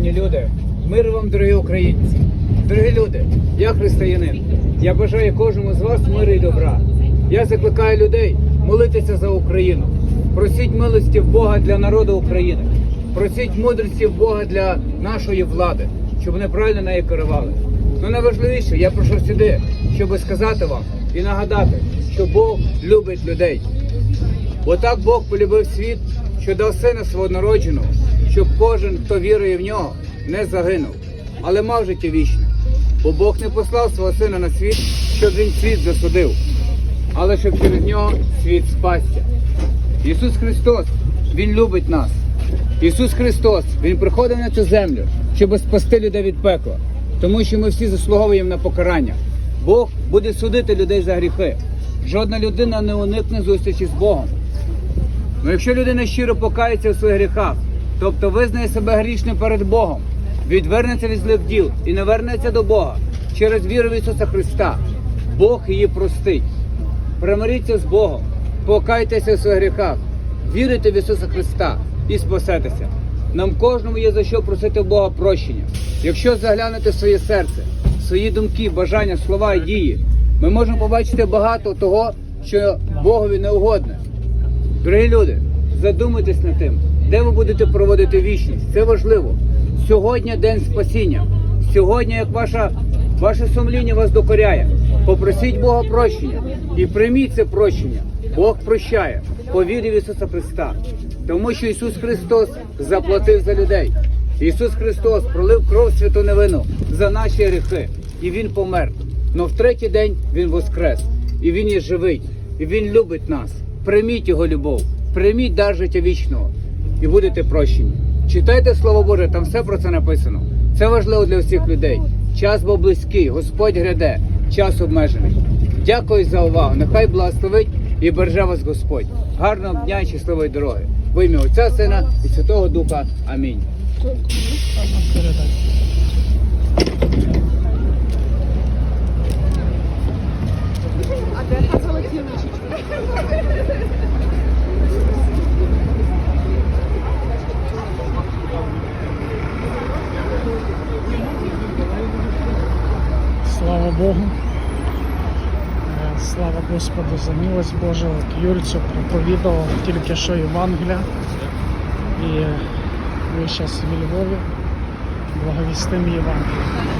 шановні люди, мир вам, дорогі українці, дорогі люди, я християнин. Я бажаю кожному з вас миру і добра. Я закликаю людей молитися за Україну. Просіть милості в Бога для народу України. Просіть мудрості в Бога для нашої влади, щоб вони правильно нею керували. Ну найважливіше, я прийшов сюди, щоб сказати вам і нагадати, що Бог любить людей. Бо так Бог полюбив світ, що дав сина свого народженого, щоб кожен, хто вірує в нього, не загинув, але мав життя вічне. Бо Бог не послав свого сина на світ, щоб він світ засудив, але щоб через нього світ спасся. Ісус Христос, Він любить нас. Ісус Христос, Він приходив на цю землю, щоб спасти людей від пекла, тому що ми всі заслуговуємо на покарання. Бог буде судити людей за гріхи. Жодна людина не уникне зустрічі з Богом. Ну якщо людина щиро покається в своїх гріхах, тобто визнає себе грішним перед Богом, відвернеться від злих діл і не вернеться до Бога через віру в Ісуса Христа, Бог її простить. Примиріться з Богом, покайтеся в своїх гріхах, вірите в Ісуса Христа і спасетеся. Нам кожному є за що просити Бога прощення. Якщо заглянути в своє серце, свої думки, бажання, слова і дії, ми можемо побачити багато того, що Богові не угодне. Дорогі люди, задумайтесь над тим, де ви будете проводити вічність. Це важливо. Сьогодні день спасіння. Сьогодні, як ваша, ваше сумління вас докоряє, попросіть Бога прощення і прийміть це прощення. Бог прощає по вірі в Ісуса Христа. Тому що Ісус Христос заплатив за людей. Ісус Христос пролив кров святу невину за наші гріхи, і Він помер. Но в третій день Він воскрес, і Він є живий, і Він любить нас. Прийміть Його любов, прийміть дар життя вічного і будете прощені. Читайте Слово Боже, там все про це написано. Це важливо для всіх людей. Час був близький, Господь гряде, час обмежений. Дякую за увагу. Нехай благословить і береже вас Господь. Гарного дня і щасливої дороги. В ім'я Отця, Сина і Святого Духа. Амінь. Слава Богу. Е, Слава Господу за милость Божу. От Юльцю проповідував тільки що Євангелія. І ми зараз в Львові благовістимо Євангелія.